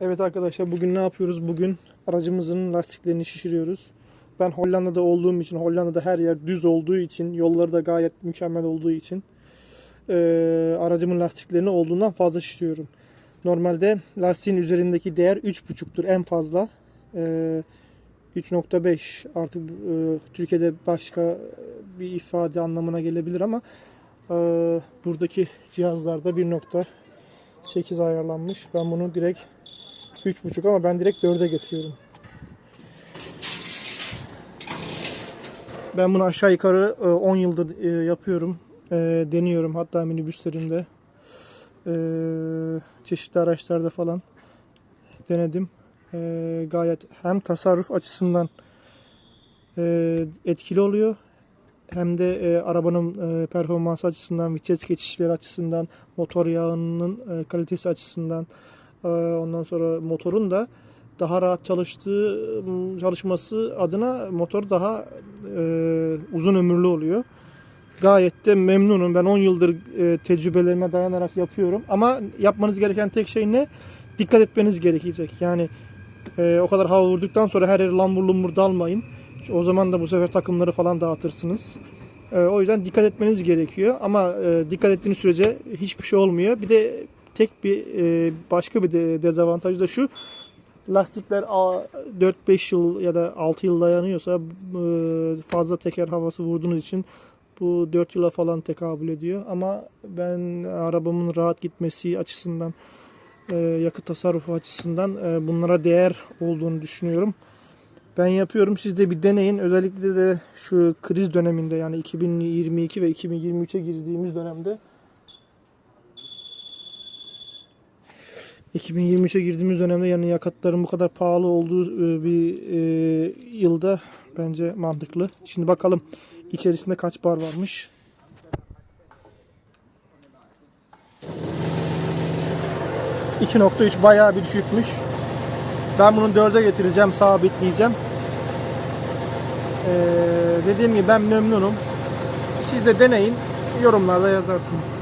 Evet arkadaşlar bugün ne yapıyoruz? Bugün aracımızın lastiklerini şişiriyoruz. Ben Hollanda'da olduğum için, Hollanda'da her yer düz olduğu için, yolları da gayet mükemmel olduğu için eee, aracımın lastiklerini olduğundan fazla şişiriyorum. Normalde lastiğin üzerindeki değer 3.5'tur en fazla. Eee 3.5 artık eee, Türkiye'de başka bir ifade anlamına gelebilir ama eee, buradaki cihazlarda 1.8 ayarlanmış. Ben bunu direkt 3.5 ama ben direkt 4'e getiriyorum. Ben bunu aşağı yukarı e, 10 yıldır e, yapıyorum. E, Deniyorum hatta minibüslerimde. e, Çeşitli araçlarda falan denedim. E, Gayet hem tasarruf açısından e, etkili oluyor. Hem de e, arabanın e, performansı açısından, vites geçişleri açısından, motor yağının e, kalitesi açısından, Ondan sonra motorun da daha rahat çalıştığı çalışması adına motor daha e, uzun ömürlü oluyor. Gayet de memnunum. Ben 10 yıldır e, tecrübelerime dayanarak yapıyorum. Ama yapmanız gereken tek şey ne? Dikkat etmeniz gerekecek. Yani e, o kadar hava vurduktan sonra her yere lambur lumbur dalmayın. O zaman da bu sefer takımları falan dağıtırsınız. E, o yüzden dikkat etmeniz gerekiyor. Ama e, dikkat ettiğiniz sürece hiçbir şey olmuyor. Bir de tek bir e, başka bir de dezavantajı da şu. Lastikler a- 4-5 yıl ya da 6 yıl dayanıyorsa e, fazla teker havası vurduğunuz için bu 4 yıla falan tekabül ediyor. Ama ben arabamın rahat gitmesi açısından e, yakıt tasarrufu açısından e, bunlara değer olduğunu düşünüyorum. Ben yapıyorum. Siz de bir deneyin. Özellikle de şu kriz döneminde yani 2022 ve 2023'e girdiğimiz dönemde 2023'e girdiğimiz dönemde yani yakıtların bu kadar pahalı olduğu e, bir e, yılda bence mantıklı. Şimdi bakalım içerisinde kaç bar varmış. ...2.3 bayağı bir düşükmüş. Ben bunu 4'e getireceğim, sabitleyeceğim. Ee, dediğim gibi ben memnunum. Siz de deneyin, yorumlarda yazarsınız.